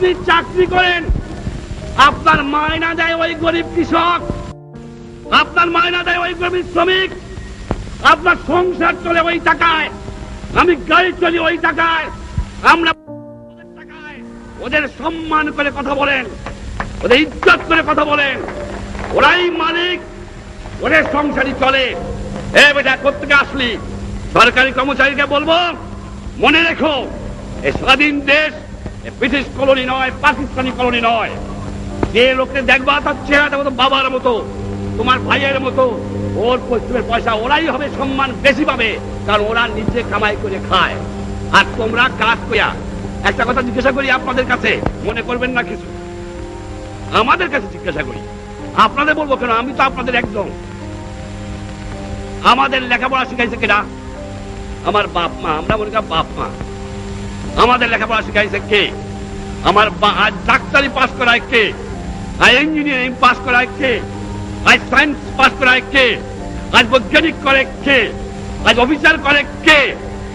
আপনি চাকরি করেন, আপনার মায়না দেয় ওই গরিব কৃষক, আপনার মায়না দেয় ওই গরিব শ্রমিক, আপনার সংসার চলে ওই টাকায়, আমি গাড়ি চলি ওই টাকায়, আমরা ওদের সম্মান করে কথা বলেন, ওদের ইজ্জত করে কথা বলেন, ওরাই মালিক, ওদের সংসারই চলে। এ বেটা কোথেকে আসলি? সরকারি কর্মচারীকে বলব, মনে রেখো, এ স্বাধীন দেশ ব্রিটিশ কলোনি নয়, পাকিস্তানি কলোনি নয়। যে লোককে দেখবা, তার চেহারাটা মতো বাবার মতো, তোমার ভাইয়ের মতো। ওর পশ্চিমের পয়সা, ওরাই হবে সম্মান বেশি পাবে, কারণ ওরা নিজে কামাই করে খায়। আর তোমরা কাজ কইয়া একটা কথা জিজ্ঞাসা করি আপনাদের কাছে, মনে করবেন না কিছু? আমাদের কাছে জিজ্ঞাসা করি। আপনাদের বলব কেন? আমি তো আপনাদের একজন। আমাদের লেখাপড়া শিখাইছে কিনা আমার বাপ মা, আমরা মনে করি বাপ মা। আমাদের লেখাপড়া শিখাইছে কে? আমার আজ ডাক্তারি পাস করায় কে? আজ ইঞ্জিনিয়ারিং পাস করায় কে? আজ সায়েন্স পাস করায় কে? আজ বৈজ্ঞানিক করে কে? আজ অফিসার করে কে?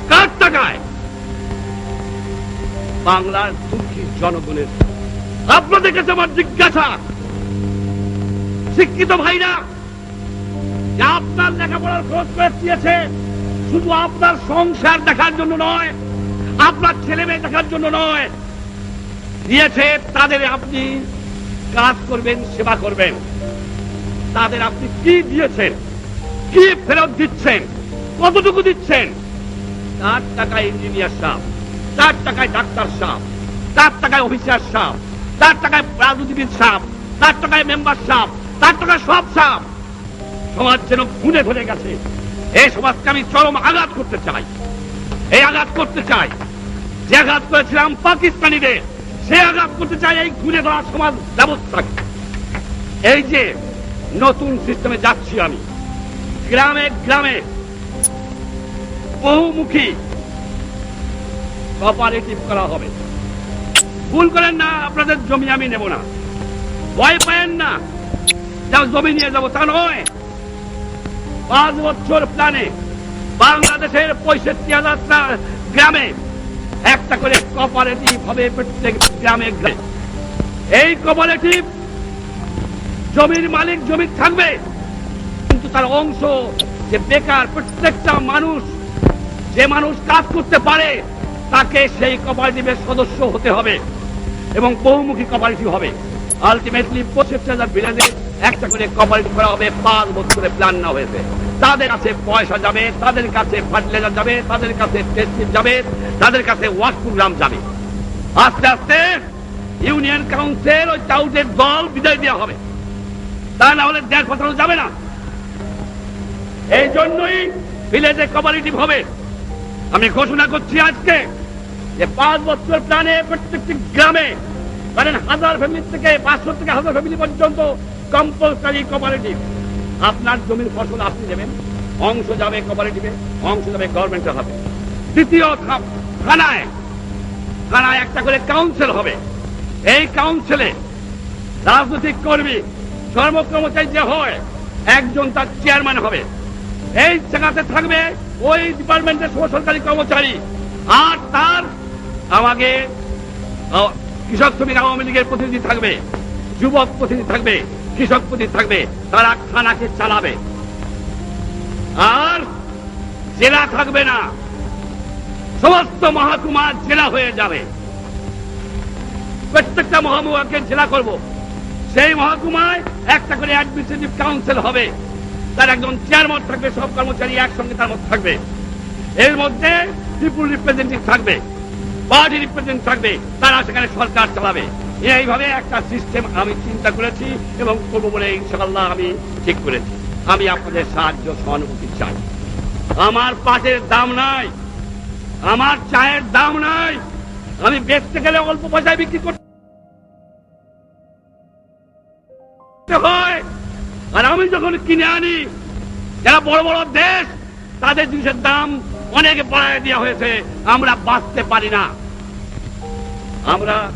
কার টাকায়? বাংলার দুঃখী জনগণের। আপনাদের কাছে আমার জিজ্ঞাসা। শিক্ষিত ভাইরা আপনার লেখাপড়ার করে দিয়েছে শুধু আপনার সংসার দেখার জন্য নয় আপনার ছেলে মেয়ে দেখার জন্য নয়। দিয়েছে, তাদের আপনি কাজ করবেন, সেবা করবেন। তাদের আপনি কি দিয়েছেন? কি ফেরত দিচ্ছেন? কতটুকু দিচ্ছেন? তার টাকায় ইঞ্জিনিয়ার সাহ তার টাকায় ডাক্তার সাহ তার টাকায় অফিসার সাহ তার টাকায় রাজনীতিবিদ সাহ তার টাকায় মেম্বার সাহ তার টাকায় সব সাহ সমাজ যেন খুনে ধরে গেছে। এই সমাজকে আমি চরম আঘাত করতে চাই। এই আঘাত করতে চাই। যে আঘাত করেছিলাম পাকিস্তানিদের, সে আঘাত করতে চাই এই ঘুরে ধরা সমাজ ব্যবস্থাকে। এই যে নতুন সিস্টেমে যাচ্ছি আমি, গ্রামে গ্রামে বহুমুখী কোঅপারেটিভ করা হবে। ভুল করেন না, আপনাদের জমি আমি নেব না। ভয় পায়েন না যা জমি নিয়ে যাব, তা নয়। পাঁচ বছর প্ল্যানে বাংলাদেশের পঁয়ষট্টি হাজার গ্রামে একটা করে কোঅপারেটিভ হবে প্রত্যেক গ্রামে গ্রামে। এই কোঅপারেটিভ জমির মালিক জমি থাকবে। কিন্তু তার অংশ যে বেকার প্রত্যেকটা মানুষ, যে মানুষ কাজ করতে পারে, তাকে সেই কোঅপারেটিভের সদস্য হতে হবে এবং বহুমুখী কোঅপারেটিভ হবে। আলটিমেটলি পঁচিশ হাজার বিরাজে একটা করে কোঅপারেটিভ করা হবে, পাঁচ বছরে প্ল্যান না হয়েছে। তাদের কাছে পয়সা যাবে, তাদের কাছে ফার্টিলাইজার যাবে, তাদের কাছে টেস্টিং যাবে, তাদের কাছে ওয়ার্ক প্রোগ্রাম যাবে। আস্তে আস্তে ইউনিয়ন কাউন্সিল ওই টাউটের দল বিদায় দেওয়া হবে। তা না হলে দেশ পাঠানো যাবে না। এই জন্যই ভিলেজে কোঅপারেটিভ হবে। আমি ঘোষণা করছি আজকে যে পাঁচ বছর প্ল্যানে প্রত্যেকটি গ্রামে ধরেন হাজার ফ্যামিলি থেকে পাঁচশো থেকে হাজার ফ্যামিলি পর্যন্ত কম্পালসারি কোঅপারেটিভ আপনার জমির ফসল আপনি দেবেন, অংশ যাবে কোঅপারেটিভে অংশ যাবে গভর্নমেন্টের হবে দ্বিতীয় থা- থানায়। থানায় একটা করে কাউন্সিল হবে। এই কাউন্সিলে রাজনৈতিক কর্মী কর্মকর্মচারী যে হয়, একজন তার চেয়ারম্যান হবে। এই জায়গাতে থাকবে ওই ডিপার্টমেন্টের সরকারি কর্মচারী। আর তার আমাকে কৃষক শ্রমিক আওয়ামী লীগের প্রতিনিধি থাকবে, যুবক প্রতিনিধি থাকবে। কৃষক প্রতিনিধি থাকবে, তারা থানাকে চালাবে। আর জেলা থাকবে না। সমস্ত মহাকুমা জেলা হয়ে যাবে। প্রত্যেকটা মহাকুমাকে জেলা করব। সেই মহাকুমায় একটা করে অ্যাডমিনিস্ট্রেটিভ কাউন্সিল হবে। তার একজন চেয়ারম্যান থাকবে, সব কর্মচারী একসঙ্গে তার মধ্যে থাকবে। এর মধ্যে পিপুল রিপ্রেজেন্টেটিভ থাকবে পার্টি রিপ্রেজেন্টেটিভ থাকবে, তারা সেখানে সরকার চালাবে। এইভাবে একটা সিস্টেম আমি চিন্তা করেছি এবং করব বলে ইনশাআল্লাহ আমি ঠিক করেছি। আমি আপনাদের সাহায্য সহানুভূতি চাই। আমার পাটের দাম নাই, আমার চায়ের দাম নাই, আমি বেচতে গেলে অল্প পয়সায় বিক্রি করতে হয়। আর আমি যখন কিনে আনি, যারা বড় বড় দেশ, তাদের জিনিসের দাম অনেক বাড়ায় দেওয়া হয়েছে। আমরা বাঁচতে পারি না। আমরা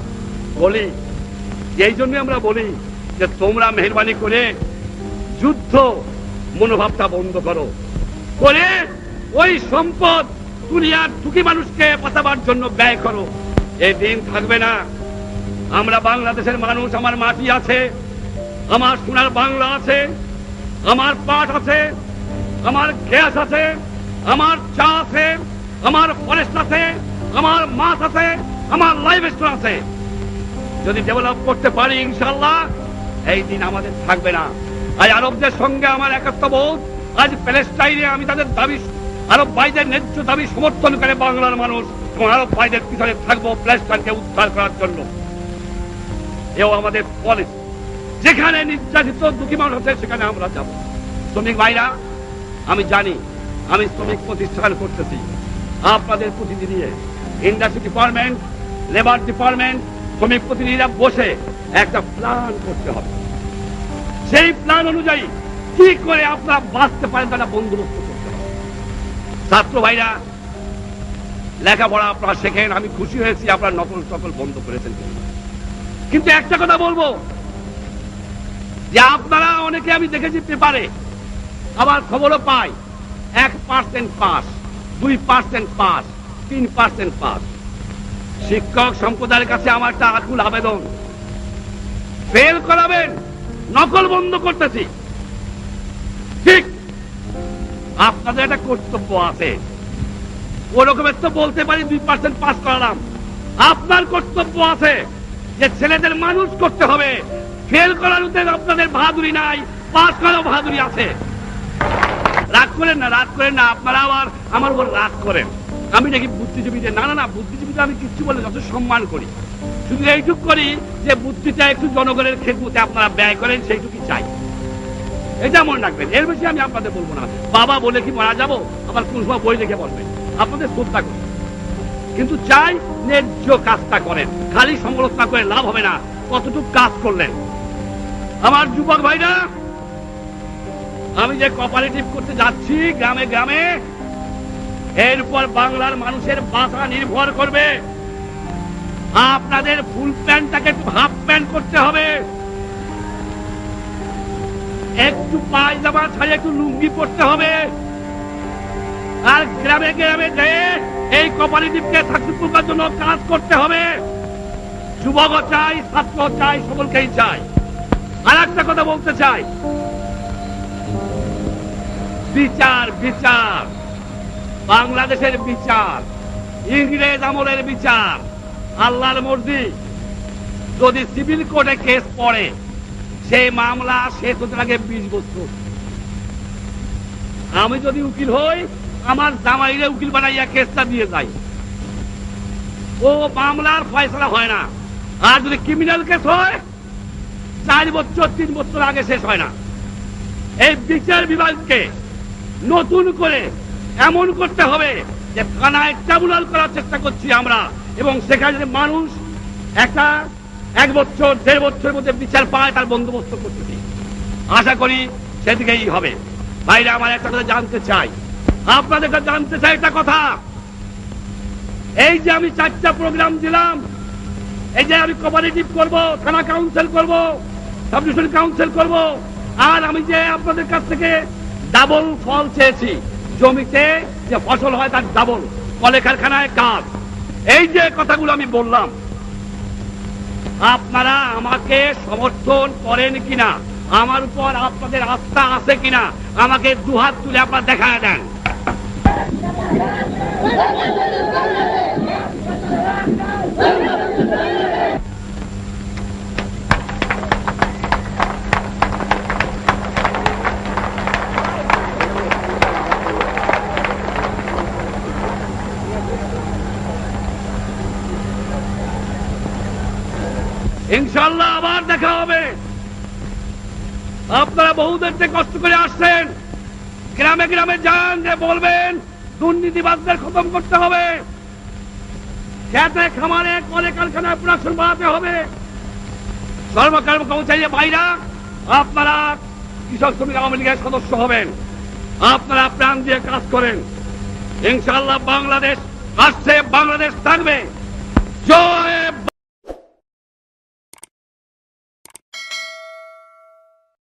বলি, এই জন্য আমরা বলি যে তোমরা মেহরবানি করে যুদ্ধ মনোভাবটা বন্ধ করো। করে ওই সম্পদ দুনিয়ার দুঃখী মানুষকে বাঁচাবার জন্য ব্যয় করো। এই দিন থাকবে না। আমরা বাংলাদেশের মানুষ, আমার মাটি আছে, আমার সোনার বাংলা আছে, আমার পাট আছে, আমার গ্যাস আছে, আমার চা আছে, আমার ফরেস্ট আছে, আমার মাছ আছে, আমার লাইফ স্টোর আছে। যদি ডেভেলপ করতে পারি ইনশাল্লাহ এই দিন আমাদের থাকবে না। আজ আরবদের সঙ্গে আমার একাত্মবোধ আজ প্যালেস্টাইনে আমি তাদের দাবি, আরব ভাইদের ন্যায্য দাবি সমর্থন করে বাংলার মানুষ, এবং আরব ভাইদের পিছনে থাকব প্যালেস্টাইনকে উদ্ধার করার জন্য। এও আমাদের পলিসি যেখানে নির্যাতিত দুঃখী মানুষ আছে, সেখানে আমরা যাব। শ্রমিক ভাইরা, আমি জানি, আমি শ্রমিক প্রতিষ্ঠান করতেছি। আপনাদের প্রতিনিধি নিয়ে ইন্ডাস্ট্রি ডিপার্টমেন্ট লেবার ডিপার্টমেন্ট শ্রমিক প্রতিনিধিরা বসে একটা প্ল্যান করতে হবে। সেই প্ল্যান অনুযায়ী কি করে আপনারা বাঁচতে পারেন তারা বন্দোবস্ত করতে হবে। ছাত্র ভাইরা, লেখাপড়া আপনারা শেখেন, আমি খুশি হয়েছি আপনারা নকল সকল বন্ধ করেছেন কিন্তু একটা কথা বলব, যে আপনারা অনেকে আমি দেখেছি পেপারে, আবার খবরও পাই, এক পার্সেন্ট পাস দুই পার্সেন্ট পাস তিন পার্সেন্ট পাস শিক্ষক সম্প্রদায়ের কাছে আমার একটা আকুল আবেদন। ফেল করাবেন, নকল বন্ধ করতেছি। ঠিক, আপনাদের একটা কর্তব্য আছে। ওরকমের তো বলতে পারি দুই পার্সেন্ট পাস করালাম। আপনার কর্তব্য আছে যে ছেলেদের মানুষ করতে হবে। ফেল উদ্দেশ্যে আপনাদের বাহাদুরি নাই পাস করার বাহাদুরি আছে। রাগ করেন না, রাগ করেন না, আপনারা আবার আমার উপর রাগ করেন। আমি নাকি বুদ্ধিজীবীদের না না না, বুদ্ধিজীবীদের আমি কিচ্ছু বলে যত সম্মান করি। শুধু এইটুক করি যে বুদ্ধিটা একটু জনগণের খেদমতে আপনারা ব্যয় করেন, সেইটুকুই চাই। এটা মনে রাখবেন, এর বেশি আমি আপনাদের বলব না। বাবা বলে কি মারা যাব? আবার কোন বই দেখে বলবেন। আপনাদের শ্রদ্ধা করুন কিন্তু চাই ন্যায্য কাজটা করেন। খালি সমালোচনা করে লাভ হবে না। কতটুকু কাজ করলেন? আমার যুবক ভাইরা, আমি যে কোপারেটিভ করতে যাচ্ছি গ্রামে গ্রামে এরপর বাংলার মানুষের বাসা নির্ভর করবে। আপনাদের ফুল প্যান্টটাকে একটু হাফ প্যান্ট করতে হবে। একটু পায়জামা ছাড়িয়ে একটু লুঙ্গি পড়তে হবে। আর গ্রামে গ্রামে যেয়ে এই কোপারেটিভকে সাকসেসফুল করার জন্য কাজ করতে হবে। যুবক চাই ছাত্র চাই, সকলকেই চাই। আর একটা কথা বলতে চাই। বিচার বিচার। বাংলাদেশের বিচার, ইংরেজ আমলের বিচার, আল্লাহর মর্জি। যদি সিভিল কোর্টে কেস পড়ে, সেই মামলা শেষ হতে লাগে বিশ বছর। আমি যদি উকিল হই, আমার জামাইরে উকিল বানাইয়া কেসটা দিয়ে যাই। ও মামলার ফয়সলা হয় না। আর যদি ক্রিমিনাল কেস হয়, চার বছর, তিন বছর আগে শেষ হয় না। এই বিচার বিভাগকে নতুন করে এমন করতে হবে যে থানায় ট্রাইব্যুনাল করার চেষ্টা করছি আমরা। এবং সেখানে মানুষ একটা এক বছর, দেড় বছরের মধ্যে বিচার পায়, তার বন্দোবস্ত করতেছি আশা করি সেদিকেই হবে। ভাইরা, আমার একটা কথা জানতে চাই। আপনাদের জানতে চাই একটা কথা। এই যে আমি চারটা প্রোগ্রাম দিলাম, এই যে আমি কোপারেটিভ করব, থানা কাউন্সিল করব সাব ডিভিশন কাউন্সিল করব, আর আমি যে আপনাদের কাছ থেকে ডাবল ফল চেয়েছি জমিতে যে ফসল হয় তার ডাবল কলে কারখানায় কাজ এই যে কথাগুলো আমি বললাম, আপনারা আমাকে সমর্থন করেন কিনা? আমার উপর আপনাদের আস্থা আছে কিনা? আমাকে দুহাত তুলে আপনারা দেখা দেন। ইনশাল্লাহ আবার দেখা হবে। আপনারা বহুদের থেকে কষ্ট করে আসছেন। গ্রামে গ্রামে যান, যে বলবেন দুর্নীতিবাদদের খতম করতে হবে। খেতে, খামারে, কলে কারখানায় প্রোডাকশন বাড়াতে হবে। সর্বকর্ম কর্মচারী ভাইরা, আপনারা কৃষক শ্রমিক আওয়ামী লীগের সদস্য হবেন। আপনারা প্রাণ দিয়ে কাজ করেন। ইনশাল্লাহ বাংলাদেশ আসছে, বাংলাদেশ থাকবে। জয়!